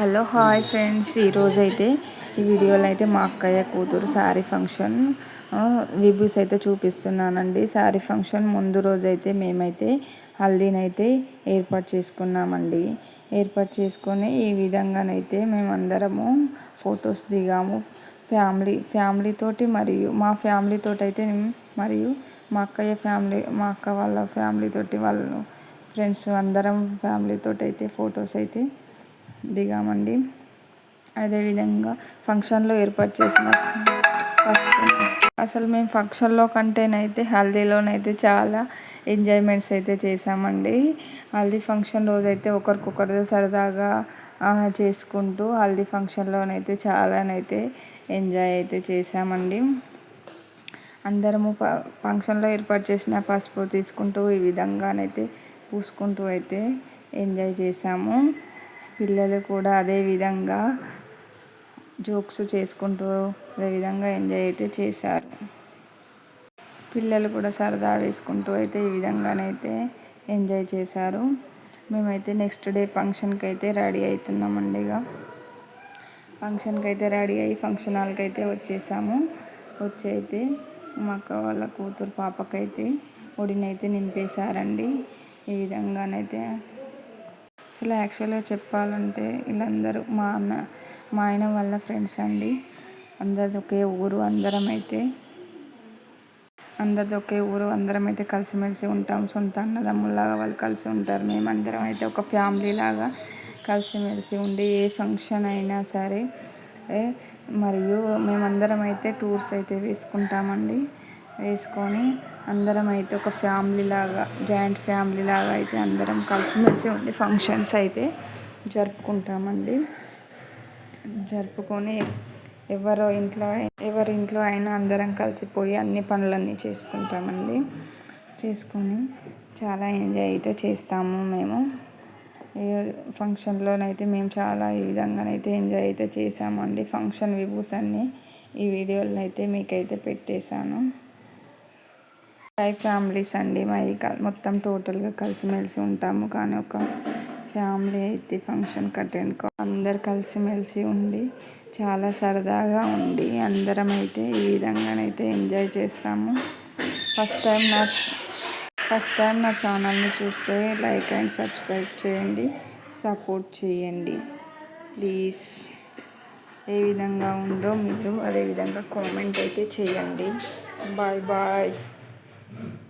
Hello hi friends. ఈరోజైతే ఈ వీడియోలో అయితే మా అక్కయ్య కూతురు శారీ ఫంక్షన్ విభూస్ అయితే చూపిస్తున్నానండి. శారీ ఫంక్షన్ ముందు రోజైతే మేమైతే హల్దీనైతే ఏర్పాటు చేసుకున్నామండి. ఏర్పాటు చేసుకొని ఈ విధంగానైతే మేమందరము ఫొటోస్ దిగాము. ఫ్యామిలీ ఫ్యామిలీ తోటి మరియు మా ఫ్యామిలీ తోటి అయితే మరియు మా అక్కయ్య ఫ్యామిలీ మా అక్క వాళ్ళ ఫ్యామిలీ తోటి వాళ్ళు ఫ్రెండ్స్ అందరం ఫ్యామిలీ తోటి అయితే ఫొటోస్ అయితే దిగామండి. అదేవిధంగా ఫంక్షన్లో ఏర్పాటు చేసిన అసలు మేము ఫంక్షన్లో కంటేనైతే హల్దీలోనైతే చాలా ఎంజాయ్మెంట్స్ అయితే చేసామండి హల్దీ ఫంక్షన్ రోజైతే ఒకరికొకరితో సరదాగా చేసుకుంటూ హల్దీ ఫంక్షన్లోనైతే చాలానైతే ఎంజాయ్ అయితే చేసామండి అందరము ఫంక్షన్లో ఏర్పాటు చేసిన పసుపు తీసుకుంటూ ఈ విధంగానైతే పూసుకుంటూ అయితే ఎంజాయ్ చేసాము పిల్లలు కూడా అదే విధంగా జోక్స్ చేసుకుంటూ అదే విధంగా ఎంజాయ్ అయితే చేశారు. పిల్లలు కూడా సరదా వేసుకుంటూ అయితే ఈ విధంగానైతే ఎంజాయ్ చేశారు. మేమైతే నెక్స్ట్ డే ఫంక్షన్కి అయితే రెడీ అవుతున్నామండి ఇక ఫంక్షన్కి అయితే రెడీ అయ్యి ఫంక్షన్ హాల్కి అయితే వచ్చేసాము. వచ్చి అయితే మా అక్క వాళ్ళ కూతురు పాపకైతే ఒడినైతే నింపేశారండి. ఈ విధంగానైతే అసలు యాక్చువల్గా చెప్పాలంటే వీళ్ళందరూ మా అన్న మా ఆయన వాళ్ళ ఫ్రెండ్స్ అండి. అందరిది ఒకే ఊరు అందరం అయితే అందరిది ఒకే ఊరు అందరం అయితే కలిసిమెలిసి ఉంటాం. సొంత అన్నదమ్ముల్లాగా వాళ్ళు కలిసి ఉంటారు. మేమందరం అయితే ఒక ఫ్యామిలీ లాగా కలిసిమెలిసి ఉండి ఏ ఫంక్షన్ అయినా సరే మరియు మేమందరం అయితే టూర్స్ అయితే వేసుకుంటామండి. వేసుకొని అందరం అయితే ఒక ఫ్యామిలీ లాగా జాయింట్ ఫ్యామిలీ లాగా అయితే అందరం కలిసిమెలిసి ఉండి ఫంక్షన్స్ అయితే జరుపుకుంటామండి. జరుపుకొని ఎవరో ఇంట్లో ఎవరి ఇంట్లో అయినా అందరం కలిసిపోయి అన్ని పనులన్నీ చేసుకుంటామండి. చేసుకొని చాలా ఎంజాయ్ అయితే చేస్తాము మేము. ఫంక్షన్లోనైతే మేము చాలా ఈ విధంగానైతే ఎంజాయ్ అయితే చేసామండి ఫంక్షన్ విభూస్ అన్నీ ఈ వీడియోలను అయితే మీకైతే పెట్టేశాను. ఫైవ్ ఫ్యామిలీస్ అండి. మా మొత్తం టోటల్గా కలిసిమెలిసి ఉంటాము. కానీ ఒక ఫ్యామిలీ అయితే ఫంక్షన్కి అటెండ్ అందరు కలిసిమెలిసి ఉండి చాలా సరదాగా ఉండి అందరం అయితే ఈ విధంగానైతే ఎంజాయ్ చేస్తాము. ఫస్ట్ టైం నా ఫస్ట్ టైం నా ఛానల్ని చూస్తే లైక్ అండ్ సబ్స్క్రైబ్ చేయండి. సపోర్ట్ చేయండి. ప్లీజ్ ఏ విధంగా ఉందో మీరు అదే విధంగా కామెంట్ అయితే చేయండి. Bye bye Amen.